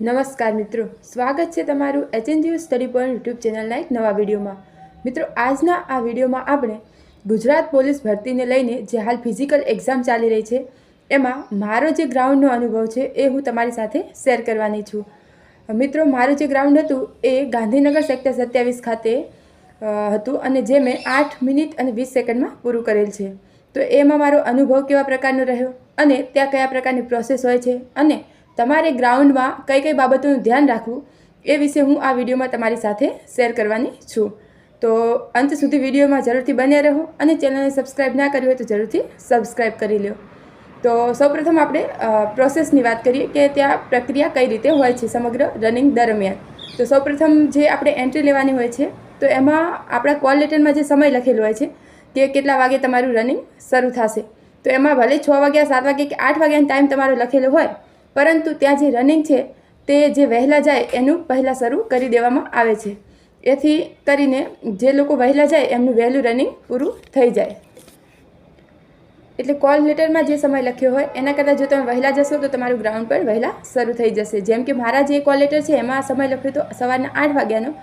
નમસ્કાર મિત્રો, સ્વાગત છે તમારું એચએનજીયુ સ્ટડી પોઈન્ટ યુટ્યુબ ચેનલના એક નવા વિડીયોમાં. મિત્રો, આજના આ વિડીયોમાં આપણે ગુજરાત પોલીસ ભરતીને લઈને જે હાલ ફિઝિકલ એક્ઝામ ચાલી રહી છે, એમાં મારો જે ગ્રાઉન્ડનો અનુભવ છે એ હું તમારી સાથે શેર કરવાની છું. મિત્રો, મારું જે ગ્રાઉન્ડ હતું એ ગાંધીનગર સેક્ટર સત્યાવીસ ખાતે હતું અને જે મેં આઠ મિનિટ અને વીસ સેકન્ડમાં પૂરું કરેલ છે. તો એમાં મારો અનુભવ કેવા પ્રકારનો રહ્યો અને ત્યાં કયા પ્રકારની પ્રોસેસ હોય છે અને તમારે ગ્રાઉન્ડમાં કઈ કઈ બાબતોનું ધ્યાન રાખવું એ વિશે હું આ વિડીયોમાં તમારી સાથે શેર કરવાની છું. તો અંત સુધી વિડીયોમાં જરૂરથી બન્યા રહો અને ચેનલને સબસ્ક્રાઈબ ના કરી હોય તો જરૂરથી સબસ્ક્રાઈબ કરી લો તો સૌપ્રથમ આપણે પ્રોસેસની વાત કરીએ કે ત્યાં પ્રક્રિયા કઈ રીતે હોય છે સમગ્ર રનિંગ દરમિયાન. તો સૌપ્રથમ જે આપણે એન્ટ્રી લેવાની હોય છે, તો એમાં આપણા કોલ લેટરમાં જે સમય લખેલો હોય છે કે કેટલા વાગે તમારું રનિંગ શરૂ થશે? તો એમાં ભલે છ વાગ્યા, સાત વાગે કે આઠ વાગ્યાનો ટાઈમ તમારો લખેલો હોય પરંતુ ત્યાં જે રનિંગ છે, તે જે વહેલા જાય એનું પહેલાં શરૂ કરી દેવામાં આવે છે. એથી કરીને જે લોકો વહેલા જાય, એમનું વહેલું રનિંગ પૂરું થઈ જાય. એટલે કોલ લેટરમાં જે સમય લખ્યો હોય, એના કરતાં જો તમે વહેલા જશો, તો તમારું ગ્રાઉન્ડ પણ વહેલા શરૂ થઈ જશે. જેમ કે મારા જે કોલ લેટર છે, એમાં સમય લખ્યો તો સવારના આઠ વાગ્યાનો.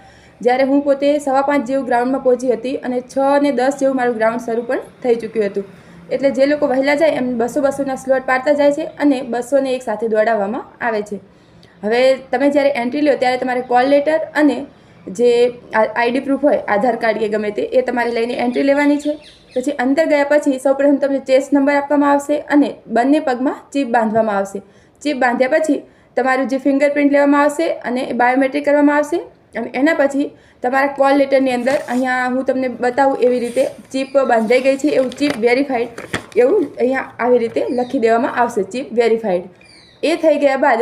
જ્યારે હું પોતે સવા પાંચ જેવું ગ્રાઉન્ડમાં પહોંચી હતી અને છ ને દસ જેવું મારું ગ્રાઉન્ડ શરૂ પણ થઈ ચૂક્યું હતું. એટલે જે લોકો વહેલા જાય એમ બસો બસોના સ્લોટ પાડતા જાય છે અને બસોને એક સાથે દોડાવવામાં આવે છે. હવે તમે જ્યારે એન્ટ્રી લો ત્યારે તમારે કોલ લેટર અને જે આઈડી પ્રૂફ હોય, આધાર કાર્ડ કે ગમે તે, એ તમારે લઈને એન્ટ્રી લેવાની છે. પછી અંદર ગયા પછી સૌપ્રથમ તમને ચેસ્ટ નંબર આપવામાં આવશે અને બંને પગમાં ચીપ બાંધવામાં આવશે. ચીપ બાંધ્યા પછી તમારું જે ફિંગરપ્રિન્ટ લેવામાં આવશે અને બાયોમેટ્રિક કરવામાં આવશે. અને એના પછી તમારા કોલ લેટરની અંદર અહીંયા હું તમને બતાવું એવી રીતે ચીપ બાંધાઈ ગઈ છે, એવું ચીપ વેરીફાઈડ એવું અહીંયા આવી રીતે લખી દેવામાં આવશે, ચીપ વેરીફાઈડ. એ થઈ ગયા બાદ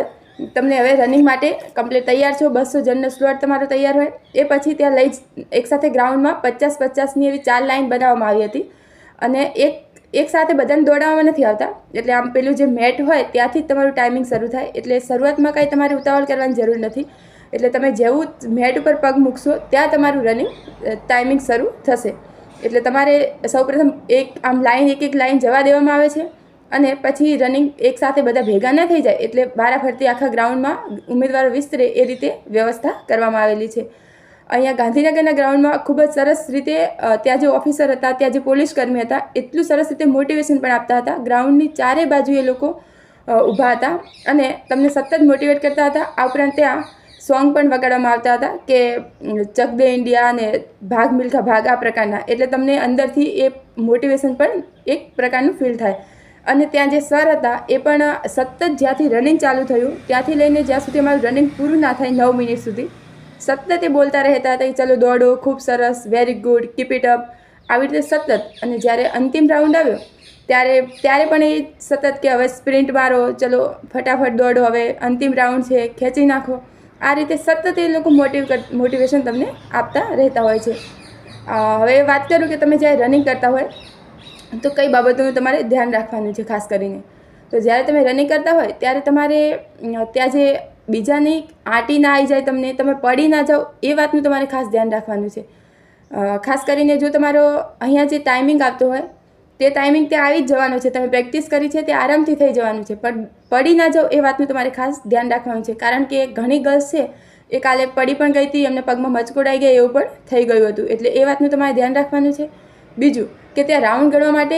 તમને હવે રનિંગ માટે કમ્પ્લીટ તૈયાર છો, બસો જણનો સ્લોટ તમારો તૈયાર હોય. એ પછી ત્યાં લઈ એકસાથે ગ્રાઉન્ડમાં પચાસ પચાસની એવી ચાર લાઈન બનાવવામાં આવી હતી. અને એક એક સાથે બધાને દોડાવવામાં નથી આવતા. એટલે આમ પેલું જે મેટ હોય ત્યાંથી જ તમારું ટાઈમિંગ શરૂ થાય. એટલે શરૂઆતમાં કાંઈ તમારે ઉતાવળ કરવાની જરૂર નથી. એટલે તમે જેવું મેટ ઉપર પગ મૂકશો, ત્યાં તમારું રનિંગ ટાઈમિંગ શરૂ થશે. એટલે તમારે સૌપ્રથમ એક, આમ લાઈન એક એક લાઈન જવા દેવામાં આવે છે અને પછી રનિંગ એકસાથે બધા ભેગા ન થઈ જાય એટલે બારાફરતી આખા ગ્રાઉન્ડમાં ઉમેદવારો વિસ્તરે એ રીતે વ્યવસ્થા કરવામાં આવેલી છે. અહીંયા ગાંધીનગરના ગ્રાઉન્ડમાં ખૂબ જ સરસ રીતે ત્યાં જે ઓફિસર હતા, ત્યાં જે પોલીસ કર્મી હતા, એટલું સરસ રીતે મોટિવેશન પણ આપતા હતા. ગ્રાઉન્ડની ચારે બાજુ એ લોકો ઊભા હતા અને તમને સતત મોટિવેટ કરતા હતા. આ ઉપરાંત ત્યાં સોંગ પણ વગાડવામાં આવતા હતા કે ચક દે ઇન્ડિયા અને ભાગ મિલ્ખા ભાગ આ પ્રકારના. એટલે તમને અંદરથી એ મોટિવેશન પણ એક પ્રકારનું ફીલ થાય. અને ત્યાં જે સર હતા, એ પણ સતત જ્યાંથી રનિંગ ચાલુ થયું, ત્યાંથી લઈને જ્યાં સુધી અમારું રનિંગ પૂરું ના થાય નવ મિનિટ સુધી, સતત એ બોલતા રહેતા હતા કે, ચલો દોડો, ખૂબ સરસ very good keep it up આવી રીતે સતત. અને જ્યારે અંતિમ રાઉન્ડ આવ્યો, ત્યારે ત્યારે પણ એ સતત કે, હવે સ્પ્રિન્ટ મારો, ચલો ફટાફટ દોડો હવે, અંતિમ રાઉન્ડ છે, ખેંચી નાખો. આ રીતે સતત એ લોકો મોટિવ મોટિવેશન તમને આપતા રહેતા હોય છે. હવે વાત કરું કે તમે જ્યારે રનિંગ કરતા હોય, તો કઈ બાબતોનું તમારે ધ્યાન રાખવાનું છે ખાસ કરીને? તો જ્યારે તમે રનિંગ કરતા હોય, ત્યારે તમારે ત્યાં જે બીજાની આંટી ના આવી જાય તમને, તમે પડી ના જાઓ, એ વાતનું તમારે ખાસ ધ્યાન રાખવાનું છે. ખાસ કરીને જો તમારો અહીંયા જે ટાઈમિંગ આવતો હોય તે ટાઈમિંગ તે આવી જ જવાનો છે. તમે પ્રેક્ટિસ કરી છે તે આરામથી થઈ જવાનું છે. પણ પડી ના જાઓ એ વાતનું તમારે ખાસ ધ્યાન રાખવાનું છે. કારણ કે ઘણી ગર્લ્સ છે, એ કાલે પડી પણ ગઈ હતી, એમને પગમાં મચકોડાઈ ગયા એવું પણ થઈ ગયું હતું. એટલે એ વાતનું તમારે ધ્યાન રાખવાનું છે. બીજું કે ત્યાં રાઉન્ડ ગણવા માટે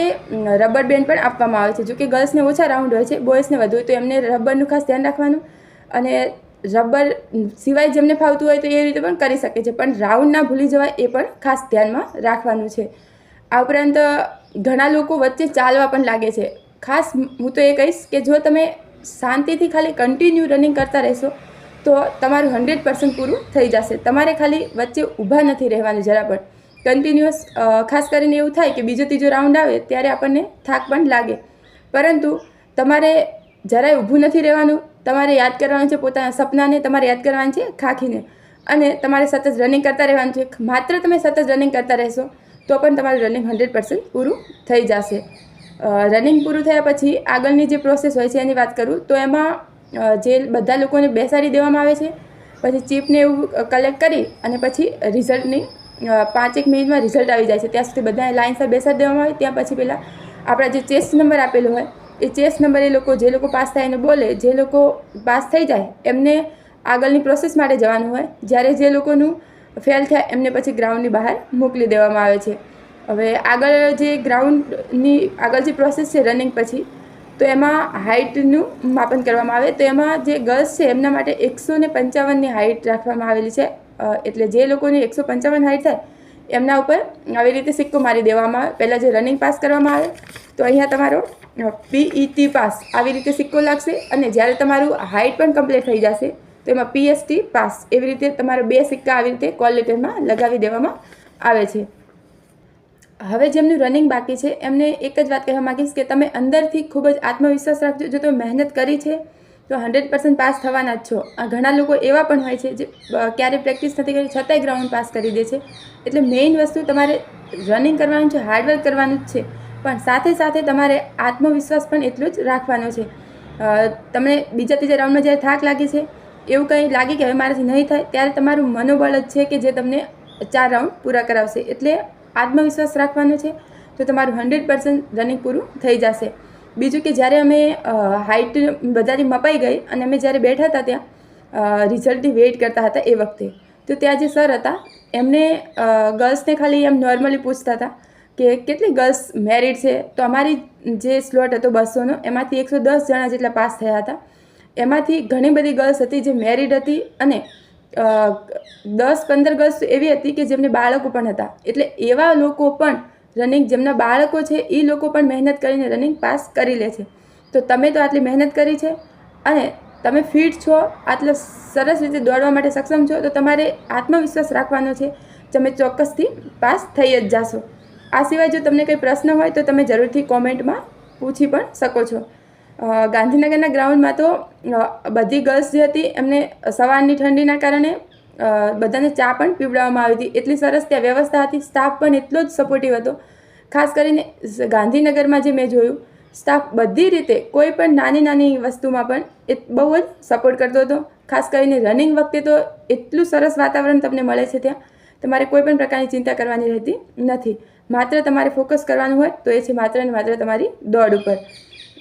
રબર બેન્ડ પણ આપવામાં આવે છે. જો કે ગર્લ્સને ઓછા રાઉન્ડ હોય છે બોયઝને વધુ તો એમને રબરનું ખાસ ધ્યાન રાખવાનું. અને રબર સિવાય જેમને ફાવતું હોય તો એ રીતે પણ કરી શકે છે. પણ રાઉન્ડ ના ભૂલી જવાય એ પણ ખાસ ધ્યાનમાં રાખવાનું છે. આ ઉપરાંત ઘણા લોકો વચ્ચે ચાલવા પણ લાગે છે. ખાસ હું તો એ કહીશ કે જો તમે શાંતિથી ખાલી કન્ટિન્યુ રનિંગ કરતા રહેશો, તો તમારું હંડ્રેડ પર્સન્ટ પૂરું થઈ જશે. તમારે ખાલી વચ્ચે ઊભા નથી રહેવાનું જરા પણ. કન્ટિન્યુઅસ ખાસ કરીને એવું થાય કે બીજો ત્રીજો રાઉન્ડ આવે ત્યારે આપણને થાક પણ લાગે. પરંતુ તમારે જરાય ઊભું નથી રહેવાનું. તમારે યાદ કરવાનું છે પોતાના સપનાને, તમારે યાદ કરવાનું છે ખાખીને. અને તમારે સતત રનિંગ કરતા રહેવાનું છે. માત્ર તમે સતત રનિંગ કરતા રહેશો તો પણ તમારું રનિંગ હંડ્રેડ પર્સન્ટ પૂરું થઈ જશે. રનિંગ પૂરું થયા પછી આગળની જે પ્રોસેસ હોય છે એની વાત કરું, તો એમાં જે બધા લોકોને બેસાડી દેવામાં આવે છે, પછી ચીપને એવું કલેક્ટ કરી અને પછી રિઝલ્ટની પાંચેક મિનિટમાં રિઝલ્ટ આવી જાય છે. ત્યાં સુધી બધાને લાઇનસર બેસાડી દેવામાં આવે, ત્યાં પછી પહેલાં આપણા જે ચેસ નંબર આપેલો હોય, એ ચેસ નંબર એ લોકો, જે લોકો પાસ થાય એને બોલે, જે લોકો પાસ થઈ જાય, એમને આગળની પ્રોસેસ માટે જવાનું હોય. જ્યારે જે લોકોનું ફેલ થાય, એમને પછી ગ્રાઉન્ડની બહાર મોકલી દેવામાં આવે છે. હવે આગળ જે ગ્રાઉન્ડની આગળ જે પ્રોસેસ છે રનિંગ પછી, તો એમાં હાઇટનું માપન કરવામાં આવે. તો એમાં જે ગર્લ્સ છે, એમના માટે એકસો ને પંચાવનની હાઇટ રાખવામાં આવેલી છે. એટલે જે લોકોની એકસો પંચાવન હાઇટ થાય, એમના ઉપર આવી રીતે સિક્કો મારી દેવામાં આવે. પહેલાં જે રનિંગ પાસ કરવામાં આવે, તો અહીંયા તમારો પીઈટી પાસ આવી રીતે સિક્કો લાગશે. અને જ્યારે તમારું હાઇટ પણ કમ્પ્લીટ થઈ જશે તો એમાં પીએસટી પાસ એવી રીતે તમારા બે સિક્કા આવી રીતે કોલ લેટરમાં લગાવી દેવામાં આવે છે. હવે જેમનું રનિંગ બાકી છે, એમને એક જ વાત કહેવા માગીશ કે તમે અંદરથી ખૂબ જ આત્મવિશ્વાસ રાખજો. જો તમે મહેનત કરી છે, તો હંડ્રેડ પર્સન્ટ પાસ થવાના જ છો. ઘણા લોકો એવા પણ હોય છે જે ક્યારેય પ્રેક્ટિસ નથી કરી છતાંય ગ્રાઉન્ડ પાસ કરી દે છે. એટલે મેઇન વસ્તુ તમારે રનિંગ કરવાનું છે હાર્ડવર્ક કરવાનું જ છે. પણ સાથે સાથે તમારે આત્મવિશ્વાસ પણ એટલો જ રાખવાનો છે. તમને બીજા ત્રીજા રાઉન્ડમાં જ્યારે થાક લાગે છે એવું કંઈ લાગે કે હવે મારાથી નહીં થાય, ત્યારે તમારું મનોબળ જ છે કે જે તમને ચાર રાઉન્ડ પૂરા કરાવશે. એટલે આત્મવિશ્વાસ રાખવાનો છે તો તમારું હંડ્રેડ પર્સન્ટ રનિંગ પૂરું થઈ જશે. બીજું કે જ્યારે અમે હાઇટ બધાની મપાઈ ગઈ અને અમે જ્યારે બેઠા હતા ત્યાં રિઝલ્ટની વેઇટ કરતા હતા એ વખતે, તો ત્યાં જે સર હતા, એમને ગર્લ્સને ખાલી એમ નોર્મલી પૂછતા હતા કે કેટલી ગર્લ્સ મેરિડ છે? તો અમારી જે સ્લોટ હતો બસોનો, એમાંથી એકસો દસ જણા જેટલા પાસ થયા હતા. એમાંથી ઘણી બધી ગર્લ્સ હતી જે મેરિડ હતી અને દસ પંદર ગર્લ્સ એવી હતી કે જેમને બાળકો પણ હતા. એટલે એવા લોકો પણ રનિંગ, જેમના બાળકો છે, એ લોકો પણ મહેનત કરીને રનિંગ પાસ કરી લે છે. તો તમે તો આટલી મહેનત કરી છે અને તમે ફિટ છો, આટલા સરસ રીતે દોડવા માટે સક્ષમ છો, તો તમારે આત્મવિશ્વાસ રાખવાનો છે તમે ચોક્કસથી પાસ થઈ જ જાશો. આ સિવાય જો તમને કંઈ પ્રશ્ન હોય તો તમે જરૂરથી કોમેન્ટમાં પૂછી પણ શકો છો. ગાંધીનગરના ગ્રાઉન્ડમાં તો બધી ગર્લ્સ જે હતી, એમને સવારની ઠંડીના કારણે બધાને ચા પણ પીવડાવવામાં આવી હતી. એટલી સરસ ત્યાં વ્યવસ્થા હતી. સ્ટાફ પણ એટલો જ સપોર્ટિવ હતો. ખાસ કરીને ગાંધીનગરમાં જે મેં જોયું, સ્ટાફ બધી રીતે, કોઈ પણ નાની નાની વસ્તુમાં પણ એ બહુ જ સપોર્ટ કરતો હતો. ખાસ કરીને રનિંગ વખતે તો એટલું સરસ વાતાવરણ તમને મળે છે ત્યાં. તમારે કોઈ પણ પ્રકારની ચિંતા કરવાની રહેતી નથી. માત્ર તમારે ફોકસ કરવાનું હોય તો એ છે માત્ર ને માત્ર તમારી દોડ ઉપર.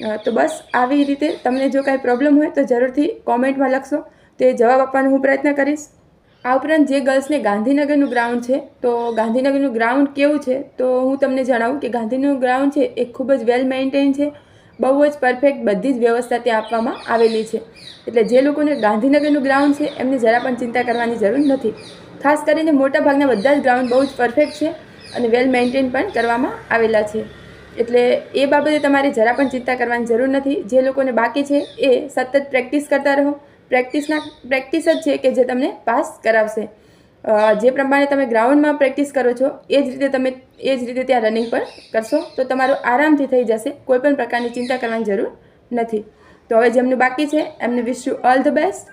તો બસ આવી રીતે તમને જો કાંઈ પ્રોબ્લેમ હોય તો જરૂરથી કોમેન્ટમાં લખશો. તે જવાબ આપવાનો હું પ્રયત્ન કરીશ. આ ઉપરાંત જે ગર્લ્સને ગાંધીનગરનું ગ્રાઉન્ડ છે, તો ગાંધીનગરનું ગ્રાઉન્ડ કેવું છે? તો હું તમને જણાવું કે ગાંધીનગરનું ગ્રાઉન્ડ છે એ ખૂબ જ વેલ મેન્ટેન છે. બહુ જ પરફેક્ટ બધી જ વ્યવસ્થા ત્યાં આપવામાં આવેલી છે. એટલે જે લોકોને ગાંધીનગરનું ગ્રાઉન્ડ છે, એમને જરા પણ ચિંતા કરવાની જરૂર નથી. ખાસ કરીને મોટા ભાગના બધા જ ગ્રાઉન્ડ બહુ જ પરફેક્ટ છે અને વેલ મેન્ટેન પણ કરવામાં આવેલા છે. એટલે એ બાબતે તમારે જરા પણ ચિંતા કરવાની જરૂર નથી. જે લોકોને બાકી છે એ સતત પ્રેક્ટિસ કરતા રહો. પ્રેક્ટિસના, પ્રેક્ટિસ જ છે કે જે તમને પાસ કરાવશે. જે પ્રમાણે તમે ગ્રાઉન્ડમાં પ્રેક્ટિસ કરો છો, એ જ રીતે તમે, એ જ રીતે ત્યાં રનિંગ પણ કરશો. તો તમારું આરામથી થઈ જશે. કોઈ પણ પ્રકારની ચિંતા કરવાની જરૂર નથી. તો હવે જેમનું બાકી છે, એમને wish you all the best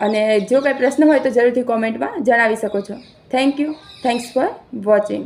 અને જો કંઈ પ્રશ્ન હોય તો જરૂરથી કોમેન્ટમાં જણાવી શકો છો. Thank you thanks for watching